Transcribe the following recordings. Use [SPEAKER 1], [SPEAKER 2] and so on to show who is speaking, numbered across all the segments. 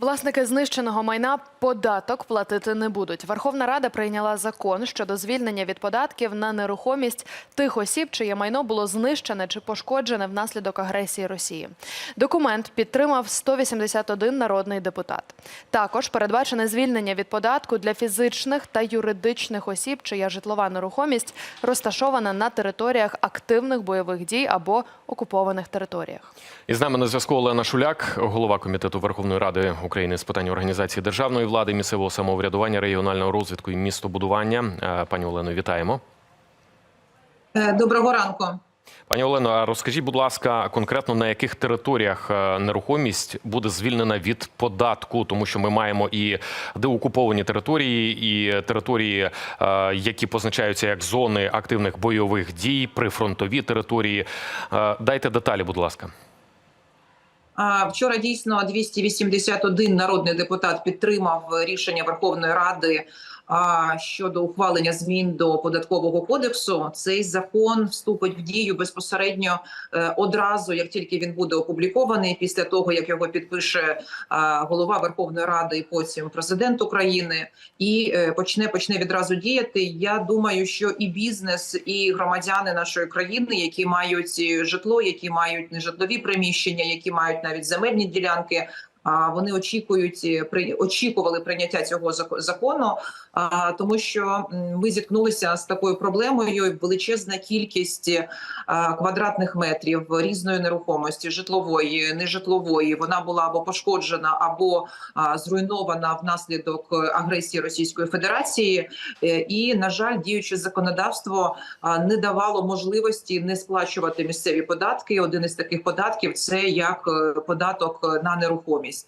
[SPEAKER 1] Власники знищеного майна податок платити не будуть. Верховна Рада прийняла закон щодо звільнення від податків на нерухомість тих осіб, чиє майно було знищене чи пошкоджене внаслідок агресії Росії. Документ підтримав 181 народний депутат. Також передбачене звільнення від податку для фізичних та юридичних осіб, чия житлова нерухомість розташована на територіях активних бойових дій або окупованих територіях.
[SPEAKER 2] І з нами на зв'язку Олена Шуляк, голова комітету Верховної Ради з питань організації державної влади, місцевого самоврядування, регіонального розвитку і містобудування. Е, Пані Олено, вітаємо.
[SPEAKER 3] Е, Доброго ранку.
[SPEAKER 2] Пані Олено, а розкажіть, будь ласка, конкретно на яких територіях е, нерухомість буде звільнена від податку, тому що ми маємо і деокуповані території, і території, які позначаються як зони активних бойових дій, прифронтові території. Дайте деталі, будь ласка.
[SPEAKER 3] Вчора дійсно 281 народний депутат підтримав рішення Верховної Ради а, щодо ухвалення змін до податкового кодексу. Цей закон вступить в дію безпосередньо е, одразу, як тільки він буде опублікований, після того як його підпише голова Верховної Ради і потім президент України, і е, почне почне відразу діяти. Я думаю, що і бізнес, і громадяни нашої країни, які мають житло, які мають нежитлові приміщення, які мають навіть земельні ділянки. Вони очікують е, очікували прийняття цього зак- закону, тому що ми зіткнулися з такою проблемою. Величезна кількість е, квадратних метрів різної нерухомості, житлової, нежитлової. Вона була або пошкоджена, або зруйнована внаслідок е, агресії Російської Федерації. І на жаль, діюче законодавство не давало можливості не сплачувати місцеві податки. Один із таких податків це як податок на нерухомість.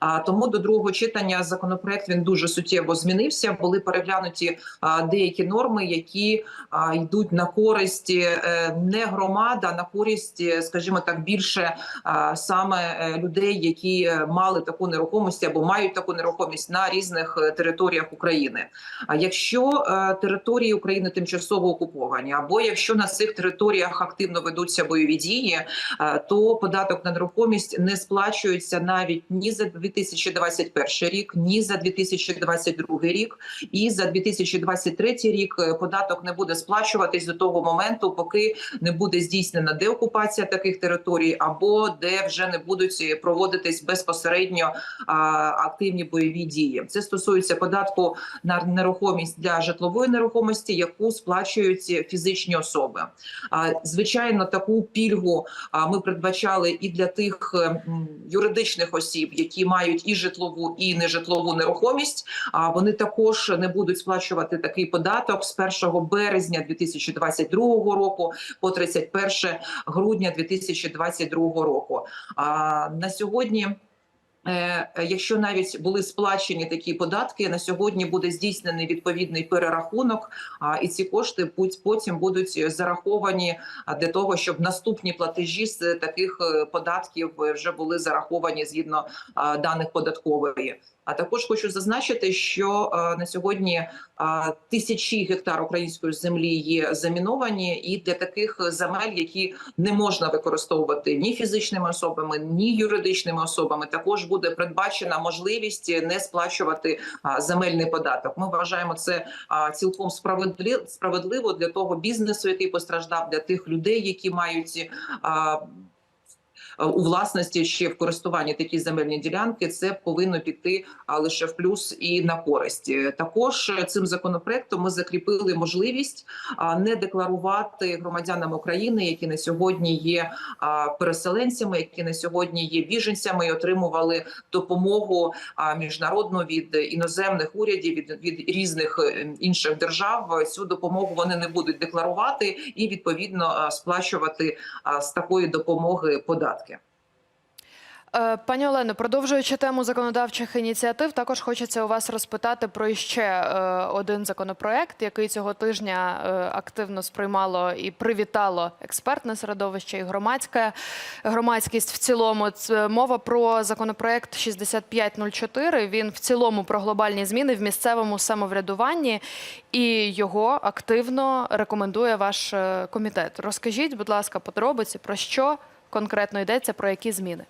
[SPEAKER 3] А тому до другого читання законопроект він дуже суттєво змінився. Були переглянуті деякі норми, які йдуть на користь е, не громад, а на користь, е, скажімо так, більше саме е, людей, які мали таку нерухомість або мають таку нерухомість на різних територіях України. А якщо території України тимчасово окуповані, або якщо на цих територіях активно ведуться бойові дії, то податок на нерухомість не сплачується навіть ні за 2021 рік, ні за 2022 рік, і за 2023 рік е, податок не буде сплачуватись до того моменту, поки не буде здійснена деокупація таких територій, або де вже не будуть проводитись безпосередньо а, активні бойові дії. Це стосується податку на нерухомість для житлової нерухомості, яку сплачують фізичні особи. А, Звичайно, таку пільгу а, ми передбачали і для тих е, м, юридичних осіб, які мають і житлову, і нежитлову нерухомість. А вони також не будуть сплачувати такий податок з 1 березня 2022 року по 31 грудня 2022 року. А на сьогодні. Е, Якщо навіть були сплачені такі податки, на сьогодні буде здійснений відповідний перерахунок, і ці кошти потім будуть зараховані для того, щоб наступні платежі з таких е, податків е, вже були зараховані згідно даних податкової. А також хочу зазначити, що е, на сьогодні тисячі гектар української землі є заміновані, і для таких земель, які не можна використовувати ні фізичними особами, ні юридичними особами, також буде передбачена можливість не сплачувати земельний податок. Ми вважаємо це цілком справедли- справедливо для того бізнесу, який постраждав, для тих людей, які мають. А, у власності ще в користуванні такі земельні ділянки, це повинно піти лише в плюс і на користь. Е, Також е, цим законопроектом ми закріпили можливість не декларувати громадянам України, які на сьогодні є переселенцями, які на сьогодні є біженцями і отримували допомогу міжнародну від іноземних урядів від, від різних е, інших держав. Цю допомогу вони не будуть декларувати і відповідно сплачувати з такої допомоги податки.
[SPEAKER 1] Е, Пані Олено, продовжуючи тему законодавчих ініціатив, також хочеться у вас розпитати про ще е, один законопроект, який цього тижня е, активно сприймало і привітало експертне середовище і громадське громадськість в цілому. Це мова про законопроект 6504. Він в цілому про глобальні зміни в місцевому самоврядуванні, і його активно рекомендує ваш комітет. Розкажіть, будь ласка, подробиці про що конкретно йдеться, про які зміни.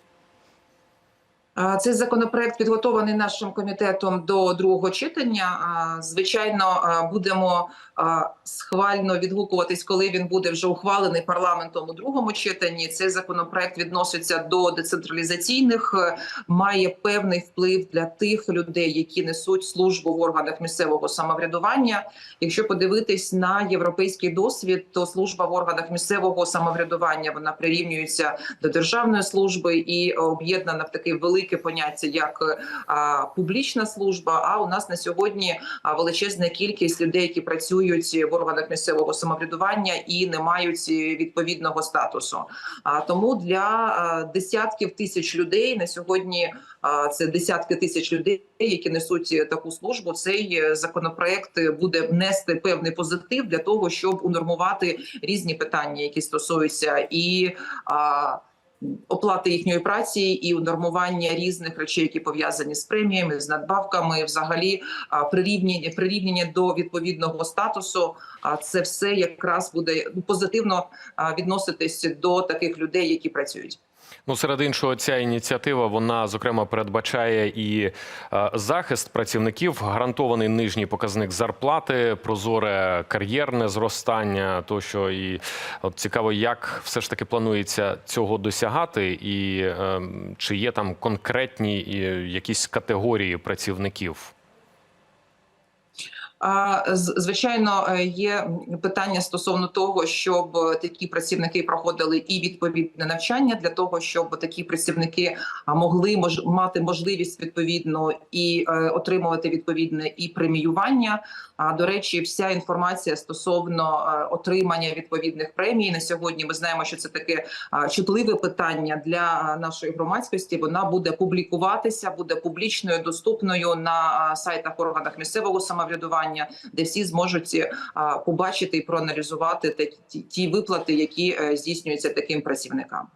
[SPEAKER 3] Цей законопроект підготований нашим комітетом до другого читання. Звичайно, будемо схвально відгукуватись, коли він буде вже ухвалений парламентом у другому читанні. Цей законопроект відноситься до децентралізаційних, е, має певний вплив для тих людей, які несуть службу в органах місцевого самоврядування. Якщо подивитись на європейський досвід, то служба в органах місцевого самоврядування вона прирівнюється до державної служби і об'єднана в таке поняття як а, публічна служба. А у нас на сьогодні величезна кількість людей, які працюють в органах місцевого самоврядування і не мають е, відповідного статусу. А тому для десятків тисяч людей на сьогодні це десятки тисяч людей, які несуть е, таку службу. Цей е, законопроект е, буде нести певний позитив для того, щоб унормувати різні питання, які стосуються і. Оплати їхньої праці і унормування різних речей, які пов'язані з преміями, з надбавками, взагалі прирівняння прирівняння до відповідного статусу. Це все якраз буде позитивно відноситись до таких людей, які працюють.
[SPEAKER 2] Ну, серед іншого, ця ініціатива вона зокрема передбачає і е, захист працівників, гарантований нижній показник зарплати, прозоре кар'єрне зростання. Тощо і от цікаво, як все ж таки планується цього досягати, і е, чи є там конкретні якісь категорії працівників.
[SPEAKER 3] Звичайно, е, є питання стосовно того, щоб такі працівники проходили і відповідне навчання для того, щоб такі працівники могли мож, мати можливість відповідно і е, отримувати відповідне і преміювання. А до речі, вся інформація стосовно е, отримання відповідних премій на сьогодні. Ми знаємо, що це таке чутливе питання для нашої громадськості. Вона буде публікуватися, буде публічною, доступною на сайтах органах місцевого самоврядування, де всі зможуть побачити і проаналізувати ті, виплати, які е, здійснюються таким працівникам.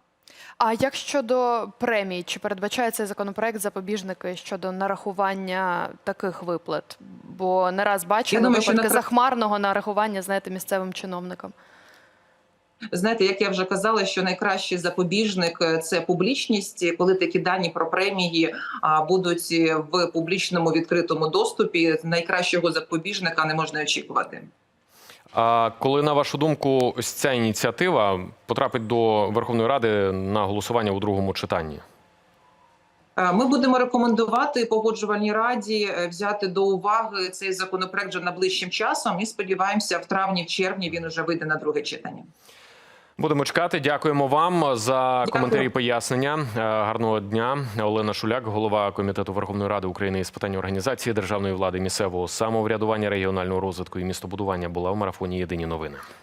[SPEAKER 1] А як щодо премій, чи передбачає цей законопроект запобіжники щодо нарахування таких виплат? Бо не раз бачили
[SPEAKER 3] думаю, що
[SPEAKER 1] випадки
[SPEAKER 3] на
[SPEAKER 1] захмарного нарахування, знаєте, місцевим чиновникам.
[SPEAKER 3] Знаєте, як я вже казала, що найкращий запобіжник е, це публічність. Коли такі дані про премії будуть в публічному відкритому доступі, найкращого запобіжника не можна очікувати.
[SPEAKER 2] А коли на вашу думку, ось ця ініціатива потрапить до Верховної Ради на голосування у другому читанні?
[SPEAKER 3] Е, Ми будемо рекомендувати погоджувальній раді е, взяти до уваги цей законопроект вже найближчим часом. І сподіваємося, в травні, в червні він уже вийде на друге читання.
[SPEAKER 2] Будемо чекати. Дякуємо вам за коментарі і пояснення. Е, Гарного дня. Олена Шуляк, голова комітету Верховної Ради України із питань організації державної влади, місцевого самоврядування, регіонального розвитку і містобудування, була в марафоні Єдині новини.